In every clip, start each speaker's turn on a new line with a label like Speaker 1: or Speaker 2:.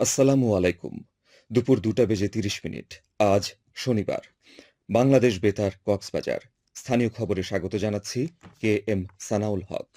Speaker 1: আসসালামু আলাইকুম। দুপুর দুটা বেজে তিরিশ মিনিট। আজ শনিবার। বাংলাদেশ বেতার, কক্সবাজার। স্থানীয় খবরে স্বাগত জানাচ্ছি কে এম সানাউল হক।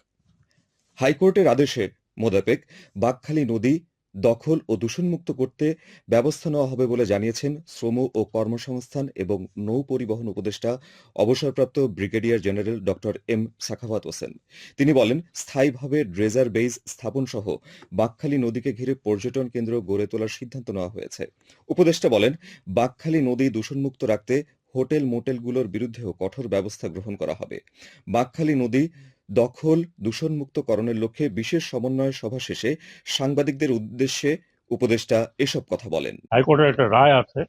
Speaker 1: হাইকোর্টের আদেশের মোতাবেক বাকখালী নদী দখল ও দূষণমুক্ত করতে ব্যবস্থা নেওয়া হবে বলে জানিয়েছেন শ্রম ও কর্মসংস্থান এবং নৌ পরিবহন উপদেষ্টা অবসরপ্রাপ্ত brigadier general doctor M Sakhawat Hossain. তিনি বলেন, স্থায়ীভাবে ড্রেজার বেইজ স্থাপন সহ বাকখালী নদীকে ঘিরে পর্যটন কেন্দ্র গড়ে তোলার সিদ্ধান্ত নেওয়া হয়েছে। উপদেষ্টা বলেন, বাকখালী নদী দূষণমুক্ত রাখতে হোটেল মোটেলগুলোর বিরুদ্ধেও কঠোর ব্যবস্থা গ্রহণ করা হবে। বাকখালী নদী দখল, দূষণমুক্তকরণের লক্ষ্যে বিশেষ সমন্বয় সভা শেষে সাংবাদিকদের উদ্দেশ্যে উপদেষ্টা এসব কথা বলেন।
Speaker 2: হাইকোর্টের একটা রায় আছে।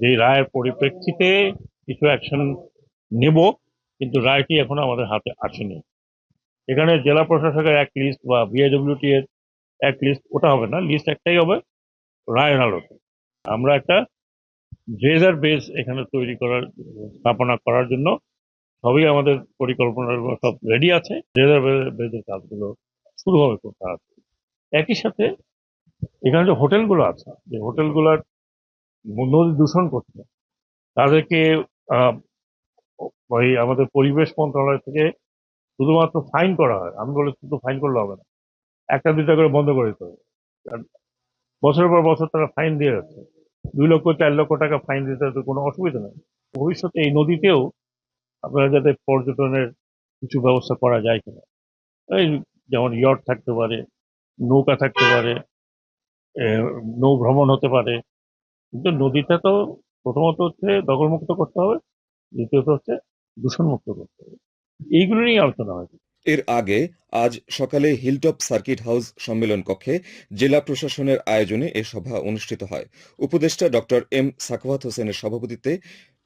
Speaker 2: যে রায়ের পরিপ্রেক্ষিতে কিছু অ্যাকশন নেব, কিন্তু রায়টি এখনও আমাদের হাতে আসেনি। এখানে জেলা প্রশাসকের এক লিস্ট বা বিআইডব্লিউটি এর এক লিস্ট ওটা হবে না লিস্ট একটাই হবে রায়ের আলোকে আমরা একটা ড্রেজার বেস এখানে তৈরি করার, স্থাপনা করার জন্য সবই আমাদের পরিকল্পনার সব রেডি আছে। ড্রেজার বেসের কাজগুলো শুরু হবে করতে হবে একই সাথে এখানে যে হোটেলগুলো আছে, যে হোটেলগুলোর নদী দূষণ করছে, তাদেরকে ওই আমাদের পরিবেশ মন্ত্রণালয় থেকে শুধুমাত্র ফাইন করা হয়। আমি বলে শুধু ফাইন করলে হবে না। একটা, দুইটা করে বন্ধ করে দিতে হবে। বছরের পর বছর তারা ফাইন দিয়ে যাচ্ছে। দুই লক্ষ, চার লক্ষ টাকা ফাইন দিতে কোনো অসুবিধা নেই। ভবিষ্যতে এই নদীতেও আপনারা যাতে পর্যটনের কিছু ব্যবস্থা করা যায় কিনা। এই যেমন ইয়ট থাকতে পারে, নৌকা থাকতে পারে নৌ ভ্রমণ হতে পারে। কিন্তু নদীটা তো প্রথমত হচ্ছে দখলমুক্ত করতে হবে, দ্বিতীয়ত হচ্ছে দূষণমুক্ত করতে হবে। এইগুলো নিয়ে আলোচনা হয়েছে।
Speaker 1: এর আগে আজ সকালে হিলটপ সার্কিট হাউস সম্মেলন কক্ষে জেলা প্রশাসনের আয়োজনে এ সভা অনুষ্ঠিত হয়। উপদেষ্টা ডক্টর এম সাখাওয়াত হোসেনের সভাপতিত্বে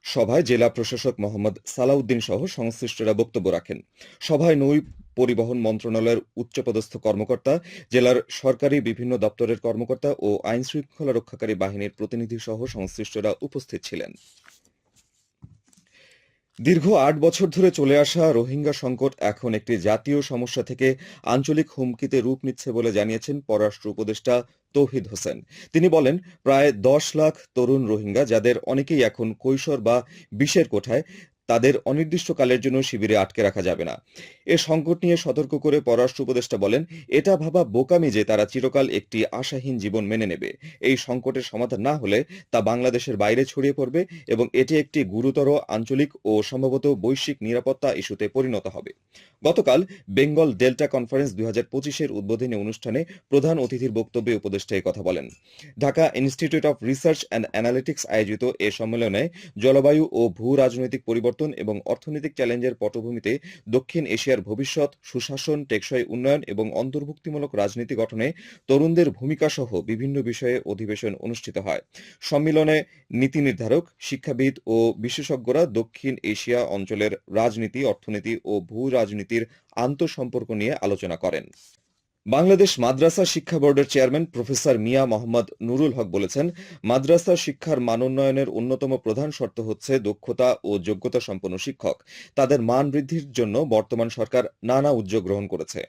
Speaker 1: সভায় জেলা প্রশাসক মোহাম্মদ সালাউদ্দিন সহ সংশ্লিষ্টরা বক্তব্য রাখেন। সভায় নৌ পরিবহন মন্ত্রণালয়ের উচ্চপদস্থ কর্মকর্তা, জেলার সরকারি বিভিন্ন দপ্তরের কর্মকর্তা ও আইন শৃঙ্খলা রক্ষাকারী বাহিনীর প্রতিনিধি সহ সংশ্লিষ্টরা উপস্থিত ছিলেন। দীর্ঘ আট বছর ধরে চলে আসা রোহিঙ্গা সংকট এখন একটি জাতীয় সমস্যা থেকে আঞ্চলিক হুমকিতে রূপ নিচ্ছে বলে জানিয়েছেন পররাষ্ট্র উপদেষ্টা তৌহিদ হোসেন। তিনি বলেন, প্রায় দশ লাখ তরুণ রোহিঙ্গা যাদের অনেকেই এখন কৈশোর বা বিশের কোঠায় তাদের অনির্দিষ্টকালের জন্য শিবিরে আটকে রাখা যাবে না। এ সংকট নিয়ে সতর্ক করে পররাষ্ট্র উপদেষ্টা বলেন, এটা ভাবা বোকামি যে তারা চিরকাল একটি আশাহীন জীবন মেনে নেবে। এই সংকটের সমাধান না হলে তা বাংলাদেশের বাইরে ছড়িয়ে পড়বে এবং এটি একটি গুরুতর আঞ্চলিক ও সম্ভবত বৈশ্বিক নিরাপত্তা ইস্যুতে পরিণত হবে। গতকাল বেঙ্গল ডেল্টা কনফারেন্স দুই হাজার পঁচিশের উদ্বোধনী অনুষ্ঠানে প্রধান অতিথির বক্তব্যে উপদেষ্টা কথা বলেন। Dhaka institute of research and analytics আয়োজিত এ সম্মেলনে জলবায়ু ও ভূ রাজনৈতিক পরিবর্তন এবং অর্থনৈতিক চ্যালেঞ্জের পটভূমিতে দক্ষিণ এশিয়ার ভবিষ্যৎ, সুশাসন, টেকসই উন্নয়ন এবং অন্তর্ভুক্তিমূলক রাজনীতি গঠনে তরুণদের ভূমিকা সহ বিভিন্ন বিষয়ে অধিবেশন অনুষ্ঠিত হয়। সম্মেলনে নীতি নির্ধারক, শিক্ষাবিদ ও বিশেষজ্ঞরা দক্ষিণ এশিয়া অঞ্চলের রাজনীতি, অর্থনীতি ও ভূ রাজনীতির আন্তঃসম্পর্ক নিয়ে আলোচনা করেন। বাংলাদেশ মাদ্রাসা শিক্ষা বোর্ডের চেয়ারম্যান প্রফেসর মিয়া মোহাম্মদ নুরুল হক বলেছেন, মাদ্রাসা শিক্ষার মানোন্নয়নের অন্যতম প্রধান শর্ত হচ্ছে দক্ষতা ও যোগ্যতা সম্পন্ন শিক্ষক। তাদের মান বৃদ্ধির জন্য বর্তমান সরকার নানা উদ্যোগ গ্রহণ করেছে।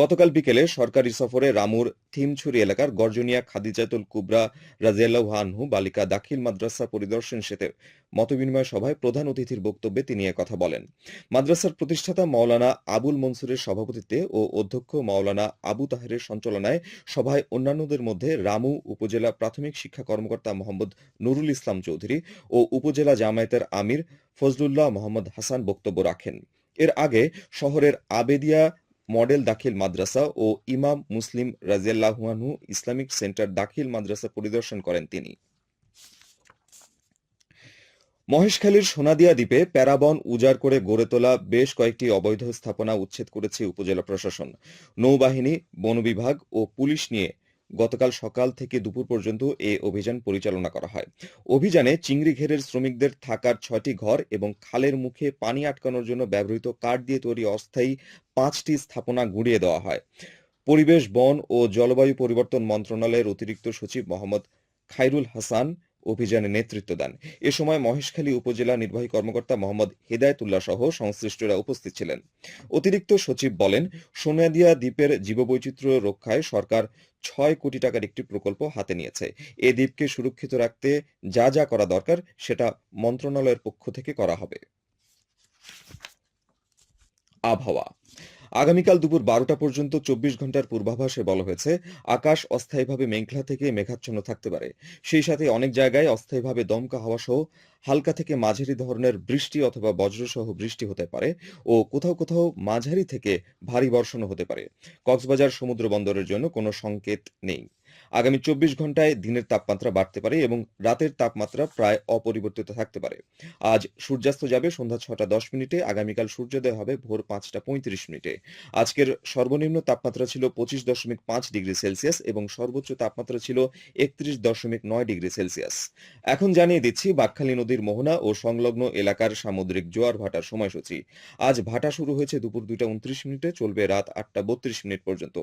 Speaker 1: গতকাল বিকেলে সরকারি সফরে রামুর থিমছড়ি এলাকার গর্জনিয়া খাদিজাতুল কুবরা রাজিয়াল্লাহ বালিকা দাখিল মাদ্রাসা পরিদর্শন শেতে মতবিনিময় সভায় প্রধান অতিথির বক্তব্যে তিনি কথা বলেন। মাদ্রাসার প্রতিষ্ঠাতা মাওলানা আবুল মনসুরের সভাপতিত্বে ও অধ্যক্ষ মাওলানা আবু তাহেরের সঞ্চালনায় সভায় অন্যান্যদের মধ্যে রামু উপজেলা প্রাথমিক শিক্ষা কর্মকর্তা মোহাম্মদ নুরুল ইসলাম চৌধুরী ও উপজেলা জামায়াতের আমির ফজলুল্লাহ মোহাম্মদ হাসান বক্তব্য রাখেন। এর আগে শহরের আবেদিয়া মডেল দাখিল মাদ্রাসা ও ইমাম মুসলিম রাজিয়াল্লাহুয়ানহু ইসলামিক সেন্টার দাখিল মাদ্রাসা পরিদর্শন করেন তিনি। মহেশখালীর সোনাদিয়া দ্বীপে প্যারাবন উজাড় করে গড়ে তোলা বেশ কয়েকটি অবৈধ স্থাপনা উচ্ছেদ করেছে উপজেলা প্রশাসন। নৌবাহিনী, বন বিভাগ ও পুলিশ নিয়ে গতকাল সকাল থেকে দুপুর পর্যন্ত এ অভিযান পরিচালনা করা হয়। অভিযানে চিংড়ি ঘেরের শ্রমিকদের থাকার ছয়টি ঘর এবং খালের মুখে পানি আটকানোর জন্য ব্যবহৃত কাঠ দিয়ে তৈরি অস্থায়ী পাঁচটি স্থাপনা গুঁড়িয়ে দেওয়া হয়। পরিবেশ, বন ও জলবায়ু পরিবর্তন মন্ত্রণালয়ের অতিরিক্ত সচিব মোহাম্মদ খাইরুল হাসান অভিযানে নেতৃত্ব দেন। এ সময় মহেশখালী উপজেলা নির্বাহী কর্মকর্তা মোহাম্মদ হেদায়েতুল্লাহ সহ সংশ্লিষ্টরা উপস্থিত ছিলেন। অতিরিক্ত সচিব বলেন সোনাদিয়া দ্বীপের জীববৈচিত্র্য রক্ষায় সরকার ছয় কোটি টাকার একটি প্রকল্প হাতে নিয়েছে। এ দ্বীপকে সুরক্ষিত রাখতে যা যা করা দরকার সেটা মন্ত্রণালয়ের পক্ষ থেকে করা হবে। আবহাওয়া আগামীকাল দুপুর বারোটা পর্যন্ত চব্বিশ ঘণ্টার পূর্বাভাসে বলা হয়েছে, আকাশ অস্থায়ীভাবে মেঘলা থেকে মেঘাচ্ছন্ন থাকতে পারে। সেই সাথে অনেক জায়গায় অস্থায়ীভাবে দমকা হওয়া সহ হালকা থেকে মাঝারি ধরনের বৃষ্টি অথবা বজ্রসহ বৃষ্টি হতে পারে ও কোথাও কোথাও মাঝারি থেকে ভারী বর্ষণও হতে পারে। কক্সবাজার সমুদ্র বন্দরের জন্য কোনো সংকেত নেই। আগামী চব্বিশ ঘন্টায় দিনের তাপমাত্রা বাড়তে পারে এবং রাতের তাপমাত্রা প্রায় অপরিবর্তিত থাকতে পারে। আজ সূর্যাস্ত যাবে সন্ধ্যা ছটা দশ মিনিটে, আগামীকাল সূর্যোদয় হবে ভোর পাঁচটা পঁয়ত্রিশ মিনিটে। আজকের সর্বনিম্ন তাপমাত্রা ছিল পঁচিশ দশমিক পাঁচ ডিগ্রি সেলসিয়াস এবং সর্বোচ্চ তাপমাত্রা ছিল একত্রিশ দশমিক নয় ডিগ্রি সেলসিয়াস। এখন জানিয়ে দিচ্ছি, বাকখালী নদীর মোহনা ও সংলগ্ন এলাকার সামুদ্রিক জোয়ার ভাটার সময়সূচি। আজ ভাটা শুরু হয়েছে দুপুর দুইটা উনত্রিশ মিনিটে, চলবে রাত আটটা বত্রিশ মিনিট পর্যন্ত।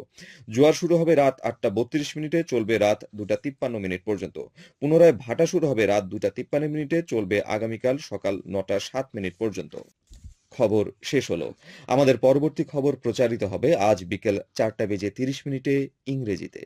Speaker 1: জোয়ার শুরু হবে রাত আটটা বত্রিশ মিনিটে চলবে রাত দুটা তিপ্পান্ন মিনিট পর্যন্ত। পুনরায় ভাটা শুরু হবে রাত দুটা তিপ্পান্ন মিনিটে, চলবে আগামীকাল সকাল নটা সাত মিনিট পর্যন্ত। খবর শেষ হলো। আমাদের পরবর্তী খবর প্রচারিত হবে আজ বিকেল চারটা বেজে তিরিশ মিনিটে ইংরেজিতে।